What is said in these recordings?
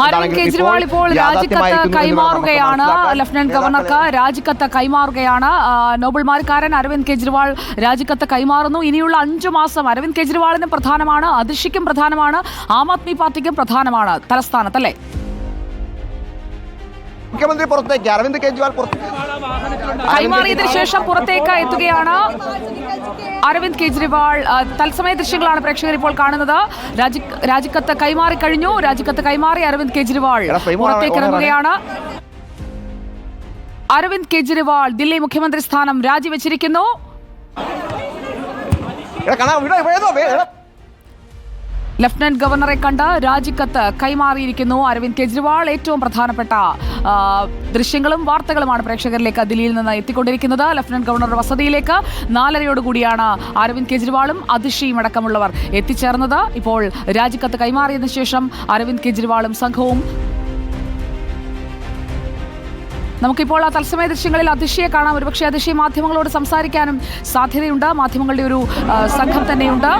അരവിന്ദ് കെജ്രിവാൾ ഇപ്പോൾ രാജിക്കത്ത് കൈമാറുകയാണ്. ലഫ്റ്റനന്റ് ഗവർണർക്ക് രാജിക്കത്ത് കൈമാറുകയാണ്. നോബൽ മാർക്കാരൻ അരവിന്ദ് കെജ്രിവാൾ രാജിക്കത്ത് കൈമാറുന്നു. ഇനിയുള്ള അഞ്ചു മാസം അരവിന്ദ് കെജ്രിവാളിനും പ്രധാനമാണ് അതിഷിക്കും പ്രധാനമാണ് ആം ആദ്മി പാർട്ടിക്കും പ്രധാനമാണ് തലസ്ഥാനത്ത് അല്ലേ മുഖ്യമന്ത്രി പുറത്തേക്ക് അരവിന്ദ് കെജ്രിവാൾ കൈമാറിയതിനു ശേഷം പുറത്തേക്ക് എത്തുകയാണ് അരവിന്ദ് കെജ്രിവാൾ. തത്സമയ ദൃശ്യങ്ങളാണ് പ്രേക്ഷകർ ഇപ്പോൾ കാണുന്നത്. രാജി രാജിക്കത്ത് കൈമാറി കഴിഞ്ഞു. രാജിക്കത്ത് കൈമാറി അരവിന്ദ് കെജ്രിവാൾ പുറത്തേക്ക് ഇറങ്ങുകയാണ്. അരവിന്ദ് കെജ്രിവാൾ ദില്ലി മുഖ്യമന്ത്രി സ്ഥാനം രാജിവെച്ചിരിക്കുന്നു. ലഫ്റ്റനന്റ് ഗവർണറെ കണ്ട് രാജിക്കത്ത് കൈമാറിയിരിക്കുന്നു. അരവിന്ദ് കെജ്രിവാൾ ഏറ്റവും പ്രധാനപ്പെട്ട ദൃശ്യങ്ങളും വാർത്തകളുമാണ് പ്രേക്ഷകരിലേക്ക് ദില്ലിയിൽ നിന്ന് എത്തിക്കൊണ്ടിരിക്കുന്നത്. ലഫ്റ്റനന്റ് ഗവർണറുടെ വസതിയിലേക്ക് നാലരയോടുകൂടിയാണ് അരവിന്ദ് കെജ്രിവാളും അതിഷിയും അടക്കമുള്ളവർ എത്തിച്ചേർന്നത്. ഇപ്പോൾ രാജിക്കത്ത് കൈമാറിയതിനു ശേഷം അരവിന്ദ് കെജ്രിവാളും സംഘവും നമുക്കിപ്പോൾ ആ തത്സമയ ദൃശ്യങ്ങളിൽ അതിശയെ കാണാം. ഒരുപക്ഷെ അതിശയ മാധ്യമങ്ങളോട് സംസാരിക്കാനും സാധ്യതയുണ്ട്. മാധ്യമങ്ങളുടെ ഒരു സംഘം തന്നെയുണ്ട്.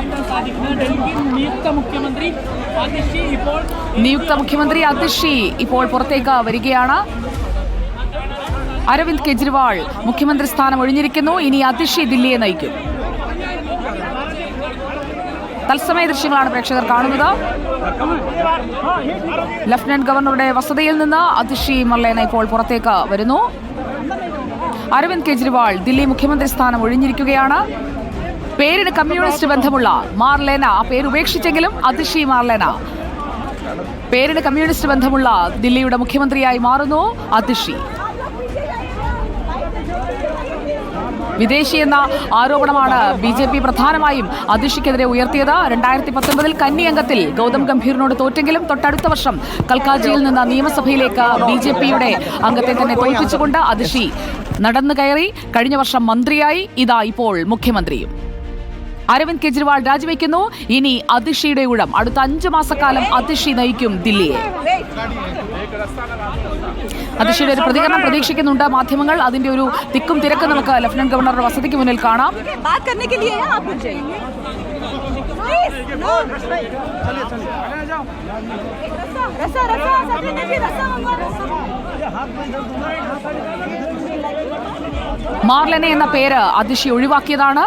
നിയുക്ത മുഖ്യമന്ത്രി അതിഷി ഇപ്പോൾ പുറത്തേക്ക് വരികയാണ്. അരവിന്ദ് കെജ്രിവാൾ മുഖ്യമന്ത്രി സ്ഥാനം ഒഴിഞ്ഞിരിക്കുന്നു. ഇനി അതിഷി ദില്ലിയെ നയിക്കും. തത്സമയ ദൃശ്യങ്ങളാണ് പ്രേക്ഷകർ കാണുന്നത്. ലഫ്റ്റനന്റ് ഗവർണറുടെ വസതിയിൽ നിന്ന് അതിഷി മർലേന ഇപ്പോൾ പുറത്തേക്ക് വരുന്നു. അരവിന്ദ് കെജ്രിവാൾ ദില്ലി മുഖ്യമന്ത്രി സ്ഥാനം ഒഴിഞ്ഞിരിക്കുകയാണ്. പേരിന് കമ്മ്യൂണിസ്റ്റ് ബന്ധമുള്ള മാർലേന ആ പേര് ഉപേക്ഷിച്ചെങ്കിലും അതിഷി മാർലേന. പേരിന് കമ്മ്യൂണിസ്റ്റ് ബന്ധമുള്ള ദില്ലിയുടെ മുഖ്യമന്ത്രിയായി മാറുന്നു അതിഷി വിദേശി എന്ന ആരോപണമാണ് ബി ജെ പി പ്രധാനമായും അതിഷിക്കെതിരെ ഉയർത്തിയത്. രണ്ടായിരത്തി പത്തൊൻപതിൽ കന്നി അംഗത്തിൽ ഗൗതം ഗംഭീറിനോട് തോറ്റെങ്കിലും തൊട്ടടുത്ത വർഷം കൽക്കാജിയിൽ നിന്ന് നിയമസഭയിലേക്ക് ബി ജെ പിയുടെ അംഗത്തെ തന്നെ തോൽപ്പിച്ചുകൊണ്ട് അതിഷി നടന്നു കയറി കഴിഞ്ഞ വർഷം മന്ത്രിയായി. ഇതാ ഇപ്പോൾ മുഖ്യമന്ത്രിയും. അരവിന്ദ് കെജ്രിവാൾ രാജിവെക്കുന്നു. ഇനി അതിഷിയുടെ ഉഴം അടുത്ത അഞ്ചു മാസക്കാലം അതിഷി നയിക്കും ദില്ലിയെ. അതിഷിയുടെ ഒരു പ്രതികരണം പ്രതീക്ഷിക്കുന്നുണ്ട് മാധ്യമങ്ങൾ. അതിന്റെ ഒരു തിക്കും തിരക്കും നമുക്ക് ലഫ്റ്റനന്റ് ഗവർണറുടെ വസതിക്ക് മുന്നിൽ കാണാം. മാർലനെ എന്ന പേര് അതിഷി ഒഴിവാക്കിയതാണ്.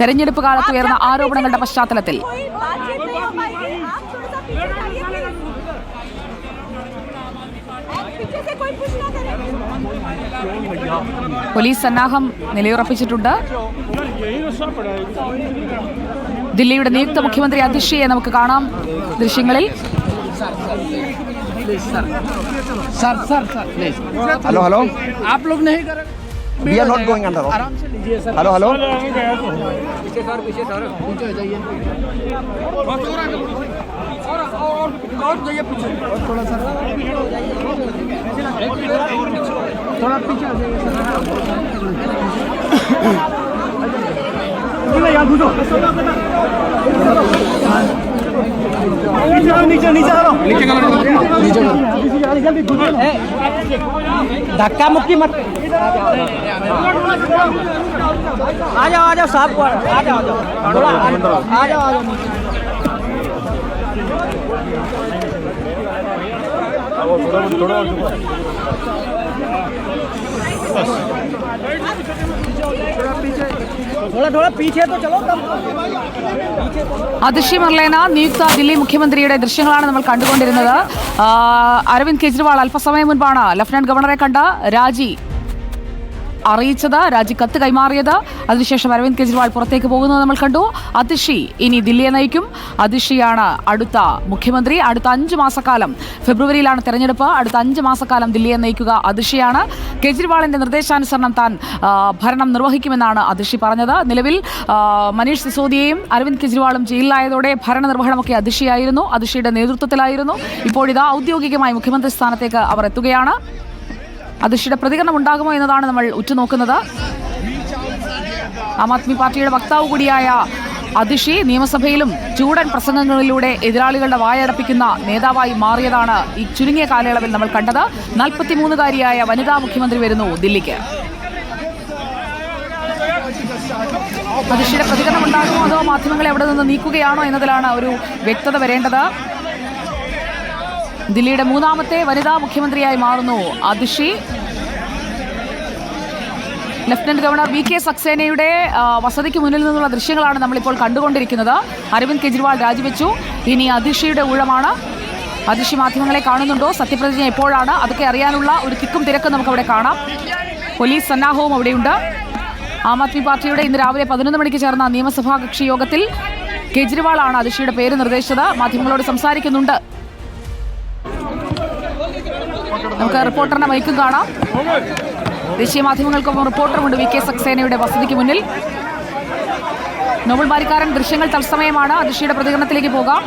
തെരഞ്ഞെടുപ്പ് കാലത്ത് ഉയർന്ന ആരോപണങ്ങളുടെ പശ്ചാത്തലത്തിൽ. പോലീസ് സന്നാഹം നിലയുറപ്പിച്ചിട്ടുണ്ട്. ദില്ലിയുടെ നിയുക്ത മുഖ്യമന്ത്രി അധ്യക്ഷയെ നമുക്ക് കാണാം ദൃശ്യങ്ങളിൽ. Hello hello we are not going under आराम से लीजिए सर हेलो हेलो पीछे सर पीछे सर पीछे हो जाइए और और और जाइए पीछे थोड़ा सर थोड़ा पीछे हो जाइए सर यार नीचे नीचे करो नीचे करो नीचे करो धक्का मुक्की मत। आ जाओ आ जाओ साहब को आ जाओ आ जाओ आ जाओ। आ जाओ थोड़ा थोड़ा पीछे तो चलो कम അതിഷി മർലേന നിയുക്ത ദില്ലി മുഖ്യമന്ത്രിയുടെ ദൃശ്യങ്ങളാണ് നമ്മൾ കണ്ടുകൊണ്ടിരുന്നത് ആ, അരവിന്ദ് കെജ്രിവാൾ അല്പസമയം മുൻപാണ് ലഫ്റ്റനന്റ് ഗവർണറെ കണ്ട് രാജി അറിയിച്ചത്. രാജി കത്ത് കൈമാറിയത്. അതിനുശേഷം അരവിന്ദ് കെജ്രിവാൾ പുറത്തേക്ക് പോകുന്നത് നമ്മൾ കണ്ടു. അതിഷി ഇനി ദില്ലിയെ നയിക്കും. അതിഷിയാണ് അടുത്ത മുഖ്യമന്ത്രി. അടുത്ത അഞ്ച് മാസക്കാലം ഫെബ്രുവരിയിലാണ് തെരഞ്ഞെടുപ്പ്. അടുത്ത അഞ്ച് മാസക്കാലം ദില്ലിയെ നയിക്കുക അതിഷിയാണ് കെജ്രിവാളിന്റെ നിർദ്ദേശാനുസരണം താൻ ഭരണം നിർവഹിക്കുമെന്നാണ് അതിഷി പറഞ്ഞത്. നിലവിൽ മനീഷ് സിസോദിയയും അരവിന്ദ് കെജ്രിവാളും ജയിലിലായതോടെ ഭരണനിർവഹണമൊക്കെ അതിഷിയായിരുന്നു അതിഷിയുടെ നേതൃത്വത്തിലായിരുന്നു. ഇപ്പോഴിതാ ഔദ്യോഗികമായി മുഖ്യമന്ത്രി സ്ഥാനത്തേക്ക് അവർ എത്തുകയാണ്. അതിഷിയുടെ പ്രതികരണം ഉണ്ടാകുമോ എന്നതാണ് നമ്മൾ ഉറ്റുനോക്കുന്നത്. ആം ആദ്മി പാർട്ടിയുടെ വക്താവ് കൂടിയായ അതിഷി നിയമസഭയിലും ചൂടൻ പ്രസംഗങ്ങളിലൂടെ എതിരാളികളുടെ വായടപ്പിക്കുന്ന നേതാവായി മാറിയതാണ് ഈ ചുരുങ്ങിയ കാലയളവിൽ നമ്മൾ കണ്ടത്. നാൽപ്പത്തിമൂന്നുകാരിയായ വനിതാ മുഖ്യമന്ത്രി വരുന്നു ദില്ലിക്ക്. അതിഷിയുടെ പ്രതികരണം ഉണ്ടാകുമോ അതോ മാധ്യമങ്ങളെ അവിടെ നിന്ന് നീക്കുകയാണോ എന്നതിലാണ് ഒരു വ്യക്തത വരേണ്ടത്. ദില്ലിയുടെ മൂന്നാമത്തെ വനിതാ മുഖ്യമന്ത്രിയായി മാറുന്നു Atishi. Lieutenant governor V K സക്സേനയുടെ വസതിക്ക് മുന്നിൽ നിന്നുള്ള ദൃശ്യങ്ങളാണ് നമ്മളിപ്പോൾ കണ്ടുകൊണ്ടിരിക്കുന്നത്. അരവിന്ദ് കെജ്രിവാൾ രാജിവെച്ചു. ഇനി അതിഷിയുടെ ഊഴമാണ്. അതിഷി മാധ്യമങ്ങളെ കാണുന്നുണ്ടോ? സത്യപ്രതിജ്ഞ എപ്പോഴാണ്? അതൊക്കെ അറിയാനുള്ള ഒരു തിക്കും തിരക്കും നമുക്കവിടെ കാണാം. പോലീസ് സന്നാഹവും അവിടെയുണ്ട്. ആം ആദ്മി പാർട്ടിയുടെ ഇന്ന് രാവിലെ പതിനൊന്ന് മണിക്ക് ചേർന്ന നിയമസഭാ കക്ഷി യോഗത്തിൽ കെജ്രിവാളാണ് അതിഷിയുടെ പേര് നിർദ്ദേശിച്ചത്. മാധ്യമങ്ങളോട് സംസാരിക്കുന്നുണ്ട്. നമുക്ക് റിപ്പോർട്ടറിന്റെ മൈക്കും കാണാം. ദേശീയ മാധ്യമങ്ങൾക്കൊപ്പം റിപ്പോർട്ടറുമുണ്ട് വി കെ സക്സേനയുടെ വസതിക്ക് മുന്നിൽ. നോബൽ ബാരിക്കാരൻ ദൃശ്യങ്ങൾ തത്സമയമാണ്. അതിഷിയുടെ പ്രതികരണത്തിലേക്ക് പോകാം.